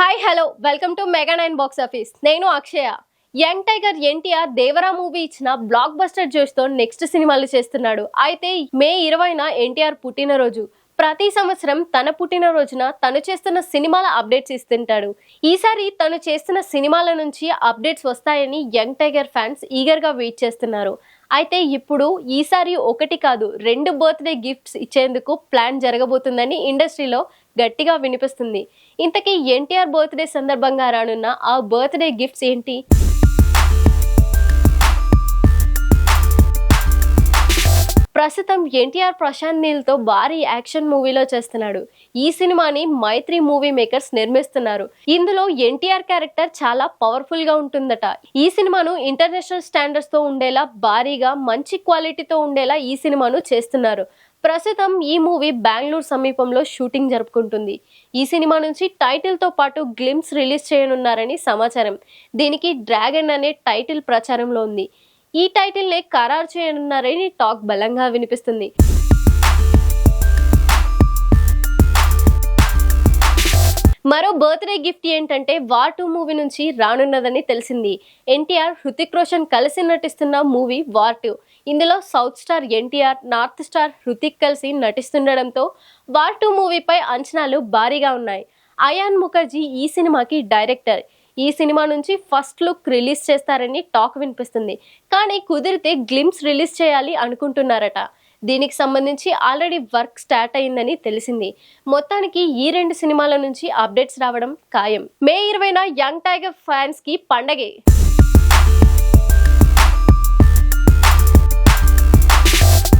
Hi hello welcome to mega nine box office నేను Akshaya. Young tiger NTR Devara movie ఇచ్చిన blockbuster జోష్తో next సినిమాలు చేస్తున్నాడు. అయితే మే ఇరవైన ఎన్టీఆర్ పుట్టినరోజు. ప్రతి సంవత్సరం తన పుట్టినరోజున తను చేస్తున్న సినిమాల అప్డేట్స్ ఇస్తుంటాడు. ఈసారి తను చేస్తున్న సినిమాల నుంచి అప్డేట్స్ వస్తాయని యంగ్ టైగర్ ఫ్యాన్స్ ఈగర్గా వెయిట్ చేస్తున్నారు. అయితే ఇప్పుడు ఈసారి ఒకటి కాదు రెండు బర్త్డే గిఫ్ట్స్ ఇచ్చేందుకు ప్లాన్ జరగబోతుందని ఇండస్ట్రీలో గట్టిగా వినిపిస్తుంది. ఇంతకీ ఎన్టీఆర్ బర్త్డే సందర్భంగా రానున్న ఆ బర్త్డే గిఫ్ట్స్ ఏంటి? ప్రస్తుతం ఎన్టీఆర్ ప్రశాంత్ నీల్తో భారీ యాక్షన్ మూవీలో చేస్తున్నాడు. ఈ సినిమాని మైత్రి మూవీ మేకర్స్ నిర్మిస్తున్నారు. ఇందులో ఎన్టీఆర్ క్యారెక్టర్ చాలా పవర్ఫుల్గా ఉంటుందట. ఈ సినిమాను ఇంటర్నేషనల్ స్టాండర్డ్స్తో ఉండేలా భారీగా మంచి క్వాలిటీతో ఉండేలా ఈ సినిమాను చేస్తున్నారు. ప్రస్తుతం ఈ మూవీ బెంగళూరు సమీపంలో షూటింగ్ జరుపుకుంటుంది. ఈ సినిమా నుంచి టైటిల్తో పాటు గ్లిమ్స్ రిలీజ్ చేయనున్నారని సమాచారం. దీనికి డ్రాగన్ అనే టైటిల్ ప్రచారంలో ఉంది. ఈ టైటిల్ నే ఖరారు చేయనున్నారని టాక్ బలంగా వినిపిస్తుంది. మరో బర్త్డే గిఫ్ట్ ఏంటంటే వార్ టూ మూవీ నుంచి రానున్నదని తెలిసింది. ఎన్టీఆర్ హృతిక్ రోషన్ కలిసి నటిస్తున్న మూవీ వార్ టూ. ఇందులో south star NTR north star Hrithik కలిసి నటిస్తుండడంతో వార్ టూ మూవీపై అంచనాలు భారీగా ఉన్నాయి. అయాన్ ముఖర్జీ ఈ సినిమాకి డైరెక్టర్. ఈ సినిమా నుంచి ఫస్ట్ లుక్ రిలీజ్ చేస్తారని టాక్ వినిపిస్తుంది. కానీ కుదిరితే గ్లిమ్స్ రిలీజ్ చేయాలి అనుకుంటున్నారట. దీనికి సంబంధించి ఆల్రెడీ వర్క్ స్టార్ట్ అయిందని తెలిసింది. మొత్తానికి ఈ రెండు సినిమాల నుంచి అప్డేట్స్ రావడం ఖాయం. మే ఇరవైన యంగ్ టైగర్ ఫ్యాన్స్కి పండగే.